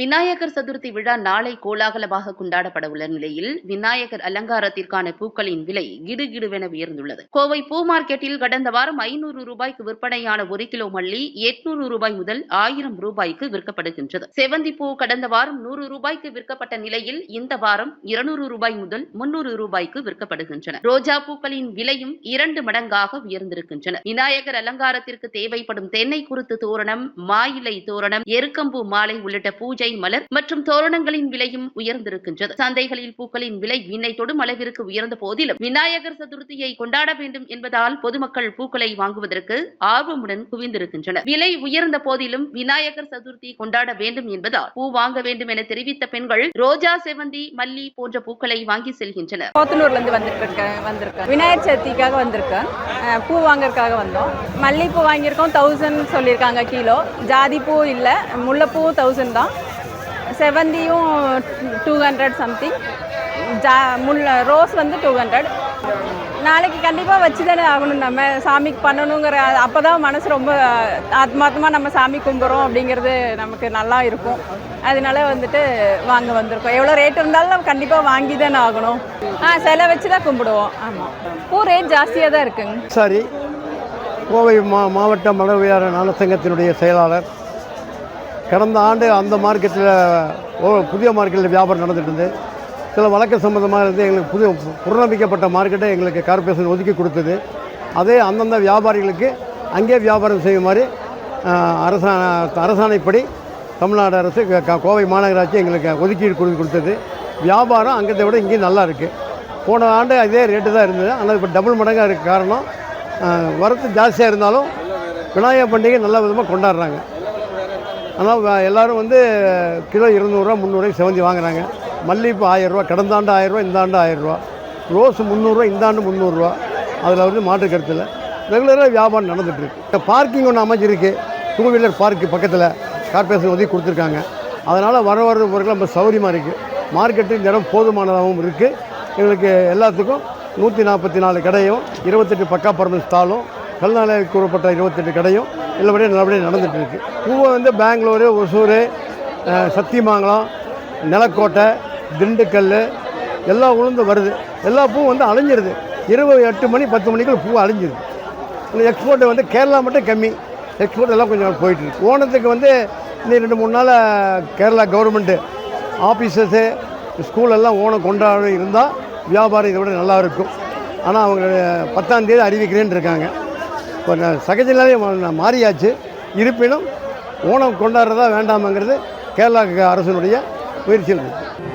விநாயகர் சதுர்த்தி விழா நாளை கோலாகலமாக கொண்டாடப்பட உள்ள நிலையில் விநாயகர் அலங்காரத்திற்கான பூக்களின் விலை கிடுகிடுவென உயர்ந்துள்ளது. கோவை பூ மார்க்கெட்டில் கடந்த வாரம் ஐநூறு ரூபாய்க்கு விற்பனையான ஒரு கிலோ மல்லி எட்நூறு ரூபாய் முதல் ஆயிரம் ரூபாய்க்கு விற்கப்படுகின்றது. செவந்தி பூ கடந்த வாரம் நூறு ரூபாய்க்கு விற்கப்பட்ட நிலையில் இந்த வாரம் இருநூறு ரூபாய் முதல் முன்னூறு ரூபாய்க்கு விற்கப்படுகின்றன. ரோஜா பூக்களின் விலையும் இரண்டு மடங்காக உயர்ந்திருக்கின்றன. விநாயகர் அலங்காரத்திற்கு தேவைப்படும் தென்னை குருத்து தோரணம் மாயிலை தோரணம் எருக்கம்பூ மாலை உள்ளிட்ட பூஜை மலர் மற்றும் தோரணங்களின் விலையும் உயர்ந்திருக்கின்றது. சந்தைகளில் பூக்களின் விலை விண்ணை தொடும் அளவிற்கு உயர்ந்த போதிலும் விநாயகர் சதுர்த்தியை கொண்டாட வேண்டும் என்பதால் பொதுமக்கள் பூக்களை வாங்குவதற்கு ஆர்வமுடன் குவிந்திருக்கின்றனர். விலை உயர்ந்த போதிலும் விநாயகர் சதுர்த்தி கொண்டாட வேண்டும் என்பதால் பூ வாங்க வேண்டும் என தெரிவித்த பெண்கள் ரோஜா செவந்தி மல்லி போன்ற பூக்களை வாங்கி செல்கின்றனர். போத்தனூர்ல இருந்து வந்திருக்கேன் வந்திருக்கேன். விநாயகர் சதுர்த்திக்காக வந்திருக்கேன். பூ வாங்கறதுக்காக வந்தோம். மல்லிகைப்பூ வாங்கியிருக்கோம் தௌசண்ட் சொல்லியிருக்காங்க கிலோ. ஜாதி பூ இல்லை முல்லைப்பூ தௌசண்ட் தான். செவந்தியும் டூ ஹண்ட்ரட் சம்திங் ஜா முல்லை ரோஸ் வந்து டூ ஹண்ட்ரட் நாளைக்கு கண்டிப்பாக வச்சு தானே ஆகணும் நம்ம. சாமிக்கு பண்ணணுங்கிற அப்போ தான் மனசு ரொம்ப ஆத்மாத்மா நம்ம சாமி கும்பிட்றோம் அப்படிங்கிறது நமக்கு நல்லா இருக்கும். அதனால வந்துட்டு வாங்க வந்திருக்கோம். எவ்வளோ ரேட் இருந்தாலும் நம்ம கண்டிப்பாக வாங்கி தானே ஆகணும். ஆ சிலை வச்சு தான் கும்பிடுவோம். ஆமாம் பூ ரேட் ஜாஸ்தியாக தான் இருக்குங்க. சாரி. கோவை மா மாவட்ட மலர்வியார நலசங்கத்தினுடைய செயலாளர் கடந்த ஆண்டு அந்த மார்க்கெட்டில் ஓ புதிய மார்க்கெட்டில் வியாபாரம் நடந்துகிட்டு இருந்து சில வழக்கு சம்மந்தமாக இருந்து எங்களுக்கு புதிய புறநம்பிக்கப்பட்ட மார்க்கெட்டை எங்களுக்கு கார்பரேஷன் ஒதுக்கி கொடுத்தது. அதே அந்தந்த வியாபாரிகளுக்கு அங்கே வியாபாரம் செய்யுமாறு அரசா அரசாணைப்படி தமிழ்நாடு அரசு க- கோவை மாநகராட்சி எங்களுக்கு ஒதுக்கீடு கொடுத்து கொடுத்தது. வியாபாரம் அங்கத்தை விட இங்கேயும் நல்லா இருக்குது போன ஆண்டு அதே ரேட்டு தான் இருந்தது. ஆனால் இப்போ டபுள் மடங்காக இருக்க காரணம் வரத்து ஜாஸ்தியாக இருந்தாலும் விநாயகர் பண்டிகை நல்ல விதமாக கொண்டாடுறாங்க. ஆனால் எல்லோரும் எல்லாரும் வந்து கிலோ இருநூறுவா முந்நூறுவாய்க்கு செவந்தி வாங்குறாங்க. மல்லிகைப்பூ ஆயிரரூவா கடந்த ஆண்டு ஆயிரரூவா இந்த ஆண்டு ஆயிரரூவா. ரோஸ் முந்நூறுரூவா இந்த ஆண்டு முந்நூறுரூவா அதில் வந்து மாற்று கருத்தில். ரெகுலராக வியாபாரம் நடந்துகிட்ருக்கு இப்போ பார்க்கிங் ஒன்று அமைஞ்சிருக்கு. டூ வீலர் பார்க்கு பக்கத்தில் கார்பரேஷன் ஒதுக்கி கொடுத்துருக்காங்க. அதனால் வர வர பொருட்கள் ரொம்ப சௌகரியமாக இருக்குது மார்க்கெட்டு இந்த இடம் போதுமானதாகவும் இருக்குது எங்களுக்கு எல்லாத்துக்கும் நூற்றி நாற்பத்தி நாலு கடையும் இருபத்தெட்டு பக்கா பர்மன்ஸ் ஸ்டாலும் கல்நாளை கூறப்பட்ட இருபத்தெட்டு கடையும் நல்லபடியாக நல்லபடியாக நடந்துகிட்டு இருக்குது பூவை வந்து பெங்களூரு ஒசூர் சத்தியமங்கலம் நிலக்கோட்டை திண்டுக்கல் எல்லா உளுந்து வருது. எல்லா பூவும் வந்து அழிஞ்சிருது. இருபது எட்டு மணி பத்து மணிக்குள்ள பூ அழிஞ்சிருது. எக்ஸ்போர்ட்டு வந்து கேரளா மட்டும் கம்மி. எக்ஸ்போர்ட் எல்லாம் கொஞ்சம் போயிட்டுருக்கு. ஓணத்துக்கு வந்து இன்னும் ரெண்டு மூணு நாள் கேரளா கவர்மெண்ட்டு ஆஃபீஸஸ்ஸு ஸ்கூலெல்லாம் ஓணம் கொண்டாட இருந்தால் வியாபாரம் இதை விட நல்லா இருக்கும். ஆனால் அவங்க பத்தாம் தேதி அறிவிக்கிறேன்னு இருக்காங்க. இப்போ நான் மா- மாறியாச்சு. இருப்பினும் ஓணம் கொண்டாடுறதா வேண்டாமங்கிறது கேரளா அரசனுடைய முயற்சியில் இருக்குது